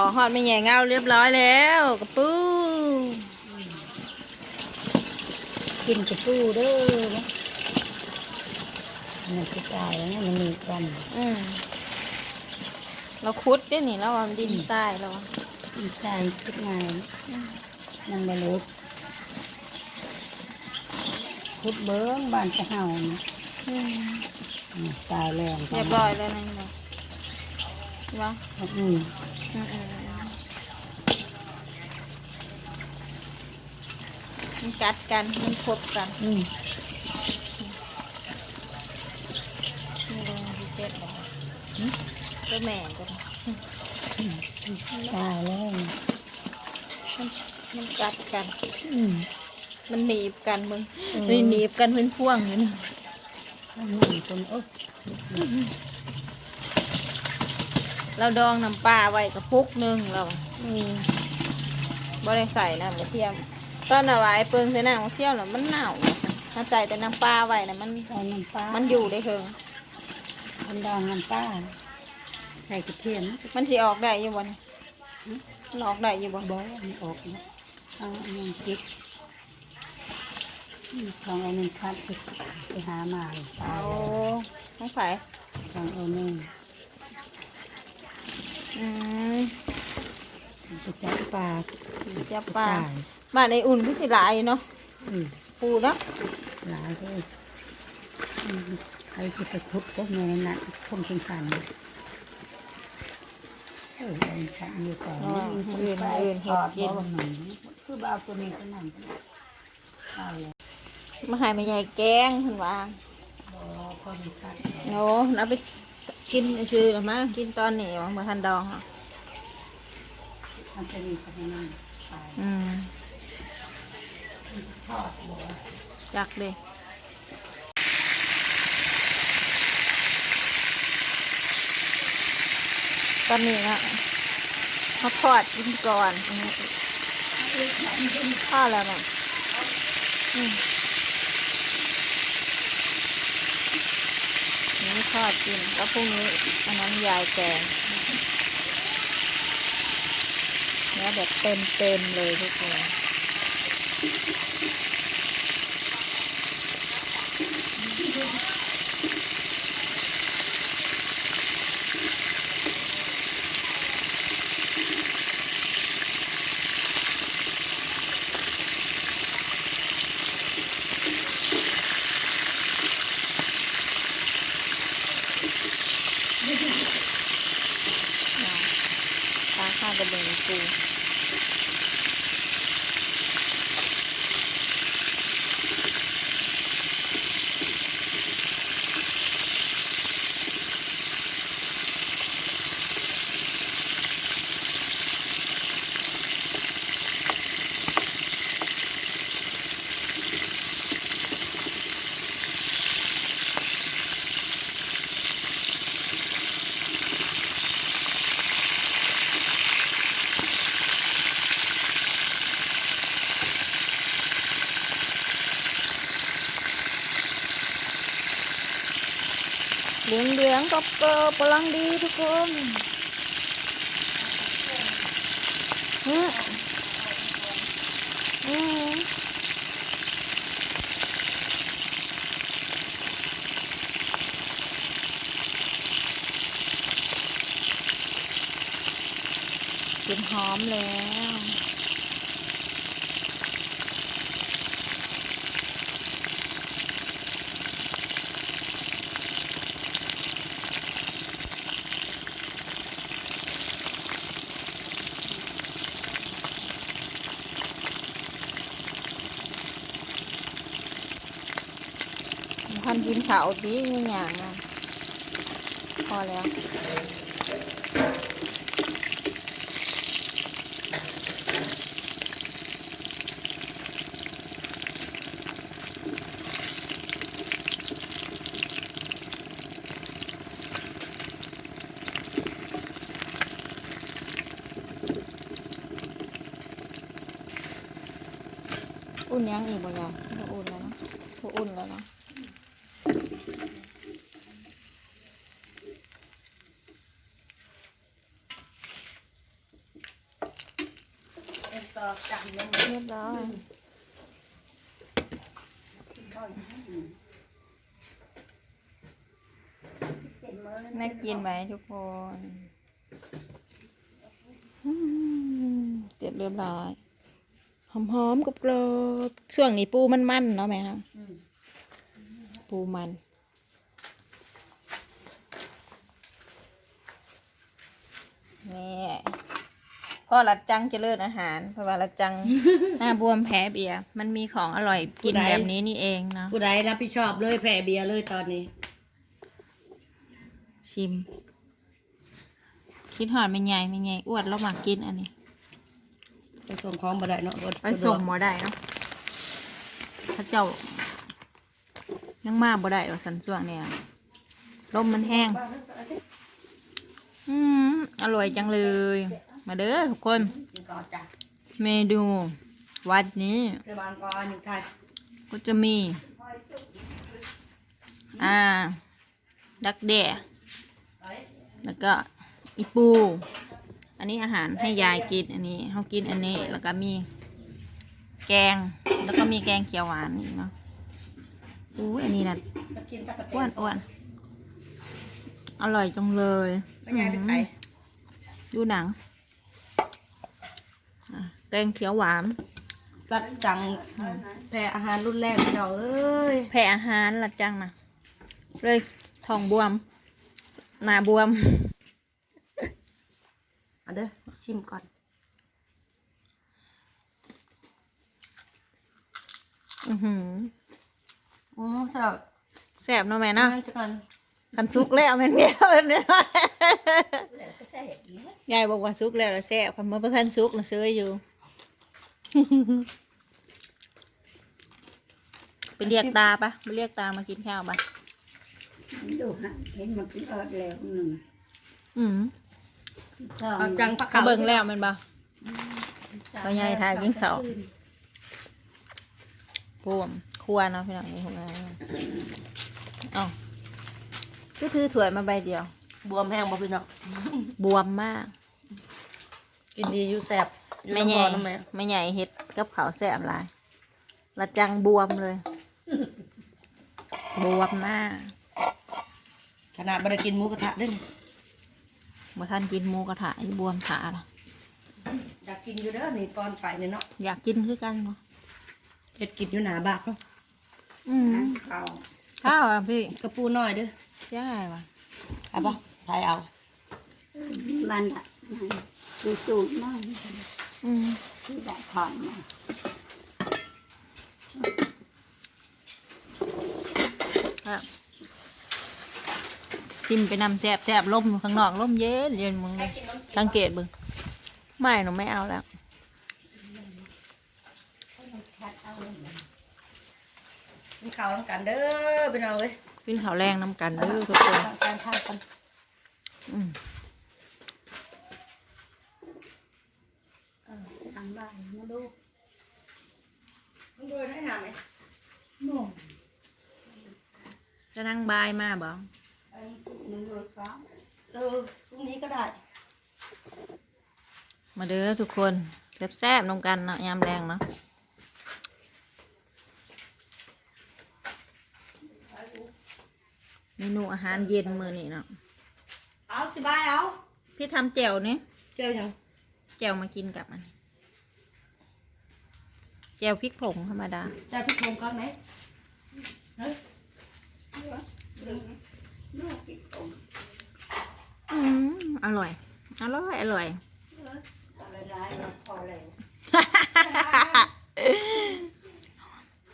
ขอหอดไม่แง่เงาเรียบร้อยแล้วกระปูกินกระปูเด้อมันจะตายแล้วนะมันมีควันอืมเราคุดได้นี่เราเอาดินทรายเราอะกินตายทุกงานนั่งบรรลุพุดเบิ้งบ้านจะเห่านะอืมอืมตายแรงเรียบร้อยแล้วนะนี่นะวะอืมอื มอืมอืมมันกัดกัน มันคบกันอืมนี่ลงที่เจ็ดบอกก็แม่กันตายแล้วมันมันกัดกัน อืมมันหนีบกันมึงเออมันหนีบกันเป็นพ่วงอยู่นะข้างหนึ่งคนโอ๊ะ เราดองน้ำปลาไว้กระปุกหนึงเราอืมบ่ได้ใส่น้ำกระเทียมตอนเอาไว้เปิงใส่น้ำกระเทียมแล้วมันหนาวถ้าใส่แต่น้ำปลาไว้นะมันใส่น้ำปลามันอยู่ได้เถิงมันดองน้ำปลาใส่กระเทียมมันสิออกได้อยู่บ่เนี่ยมันออกได้อยู่บ่บอยมันออกนะเอาอันนี้จิกอืมลองเอาหนึ่งคัดไปไปหามาตายโอ้แล้วต้องใส่ลองเอาหนึ่ง อืมไปจับปลาจับปลาตายบ้านในอุ่นก็สิหลายเนาะอืมปูเนาะหลายเลยอืมใครจะไปคุดก็แม่นั่นคงสงสารนะเออเอาฉันอยู่ต่อนี่มีคนไปถอดบ่หนึ่งคือบ่าวตัวนี้ก็นั่งเอาเลยมาให้แม่ใหญ่แกงเพิ่นว่าบ่พอดีคัดโน้เอาไป กินชื่อหรือมากินตอนนี้ว่าเมื่อทันดองอะมันจะมีคนนั่งตายอืมทอดบ่จักเด้ตอนนี้นะเขาทอดกินก่อนอันนี้ทอดแล้วมั้งอืม นี้ทอดกิน แล้วพรุ่งนี้อันนั้นยายแกงเนื้อแบบเต็มเต็มเลยทุกคน ปลา ข้ เหลืองเหลืองก็เกอบกำลังดีทุกคนอืมอืมกลิ่นหอมแล้ว กินข้าวดีง่ายๆนะพอแล้วอุ่นยังอีกบ่ยายอุ่นแล้วนะอุ่นแล้วนะ จังเลยเรียบร้อยน่ากินไหมทุกคนเสร็จเรียบร้อยหอมๆกับกรอบๆช่วงนี้ปูมันมันๆเนาะแม่ครับปูมันนี่ พ่อรัดจังเจะเลิศอาหาร เพราะว่ารัดจัง หน้าบวมแพ้เบียร์มันมีของอร่อยกินแบบนี้นี่เองเนาะผู้ใดรับผิดชอบเลยแผ่เบียร์เลยตอนนี้ ชิม คิดหอดไม่ใหญ่ไม่ใหญ่อ้วนแล้วมากินอันนี้ไปส่งของบ่ได้เนาะบ่ไปส่งหมอได้เนาะพระเจ้ายังมาบ่ได้หรอกสันส่วงเนี่ยลมมันแห้ง อืมอร่อยจังเลย มาเด้อทุกคน ก่อนจ้ะเมนูวัดนี้เดี๋ยวบางก่อนอยู่ไทยก็จะมี อ่า ดักแด่แล้วก็อีปู อันนี้อาหารให้ยายกิน อันนี้เขากินอันนี้ แล้วก็มีแกง แล้วก็มีแกงเขียวหวานอีกเนาะอู้อันนี้นะจะกินตะกะเตอ้วนอ้วนอร่อยจังเลยไม่ยายไปใส่ดูหนังอะ แกงเขียวหวานรัดจังแผ่อาหารรุ่นแรกพี่น้องเอ้ยแผ่อาหารละจังนะเลยท้องบวม หน้าบวมเอาเด้อชิมก่อนอือหืออือสำหรับแสบเนาะแม่เนาะนั่งจะกันกันซุกแล้วแม่นเมียวเนี่ยยายบอกว่าซุกแล้วแล้วแสบคำว่าประทันซุกนะเซื้ออยู่ ไปเรียกตาปะไปเรียกตามากินข้าวปะดูฮะเห็นมันเป็นเอิดแล้วหนึ่งอืมสองเอาจังผักเขาขาวเบิ่งแล้วแมันปะพ่อใหญ่ทายกินข้าวพวมครัวเนาะพี่น้องนี่พวกนั้นเอ้าก็ถือถ้วยมาใบเดียว บวมแห้งบ่พี่น้องบวมมาก กินดีอยู่แสบ อยู่ไม่น้ำใหร้ญ่อนนะแม่ไม่ใหญ่เฮ็ดกับขาวแสบหลายละจังบวมเลย บวมมากขนาดบ่ได้กินหมูกระทะเด้อเมื่อท่านกินหมูกระทะอีบวมขาละอยากกินอยู่เด้อนี่ตอนไปเนี่ยเนาะอยากกินคือกันบ่เฮ็ดกินอยู่หน้าบ้านเนาะอืมเขาข้าวอะพี่กระปูน้อยเด้อใช่ว่ะเอาบ่ถ่ายเอามันอะดูจูดมากอืม ที่แบบถอนมาครับชิมไปนำแสบแสบลมอยู่ข้างนอกลมเย็นเย็นมึงเลยสังเกตเบึงไม่หนูไม่เอาแล้วกินข้าวน้ำกันเด้อพี่น้องเอ้ยกินข้าวแรงน้ำกันเด้อทุกคนทางการข้าวกันอืมางบ้านมาดูมึงดูได้หนาไหมโน่จะนั่งบายมาบ่ไอ้มันดูฟ้าเออพรุ่งนี้ก็ได้ มาเด้อทุกคนแซ่บๆนำกันเนาะยามแรงเนาะเมนูอาหารเย็นมื้อนี้เนาะเอาสิบายเอา พี่ทำแจ่วนี่เจ้ายังแจ่วมากินกับอันนี้ แจ่วพริกผงธรรมดาเจ้าพี่ชมก่อนไหมเฮ้ยลูกอีกองอืมอร่อย อร่อย อร่อย อะไรร้ายเราพอแล้ว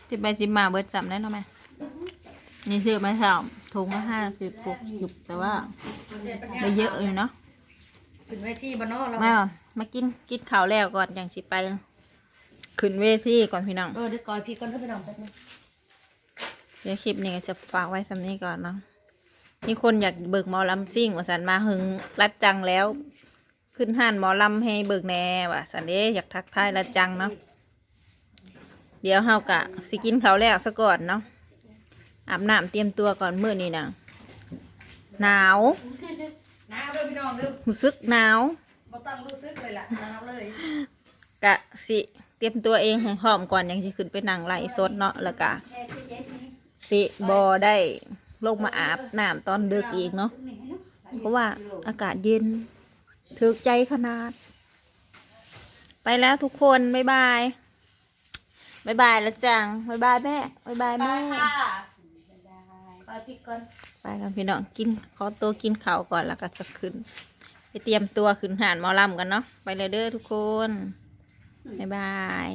สิบไปสิบมาเบิดจำได้เนาะแม่นี่ซื้อมาสามถุงละห้าสิบหกสิบแต่ว่าไม่เยอะเลยเนาะขึ้นเวทีบ้านนอกเรา มามากินกินข้าวแล้วก่อนอย่างสิไป ขึ้นเวทีก่อนพี่น้อง เออเดี๋ยวก่อยพี่ก่อนเด้อพี่น้องแป๊บนึงเดี๋ยวคลิปนี้ก็จะฝากไว้สำนี้ก่อนเนาะมีคนอยากเบิกหมอลำซิ่งว่าสันมาหึงรัดจังแล้ว ขึ้นห้านหมอลำให้เบิกแหน่ว่าสันเด้อยากทักทายรัดจังเนาะเดี๋ยวเฮากะสิกินข้าวแล้วซะก่อนเนาะอาบน้ำเตรียมตัวก่อนมื้อนี้นะหนาวหนาวเด้อพี่น้องเด้อรู้สึกหนาวบ่ต้องรู้สึกเลยล่ะหนาวเลยกะสิเตรียมตัวเองให้พร้อมก่อนยังจะขึ้นไปนั่งไล่สดเนาะแล้วก็สิบอได้ลงมาอาบน้ำตอนดึกอีกเนาะเพราะว่าอากาศเย็นถึกใจขนาด ไปแล้วทุกคน บ๊ายบาย บ๊ายบายแล้วจัง บ๊ายบายแม่ บ๊ายบายแม่ไปพี่ก่อนไปกันพี่น้องกินขอตัวกินข้าวก่อนแล้วก็จะขึ้น ไปเตรียมตัวขึ้นหานหมอลำกันเนาะไปเลยเด้อทุกคน บ๊ายบาย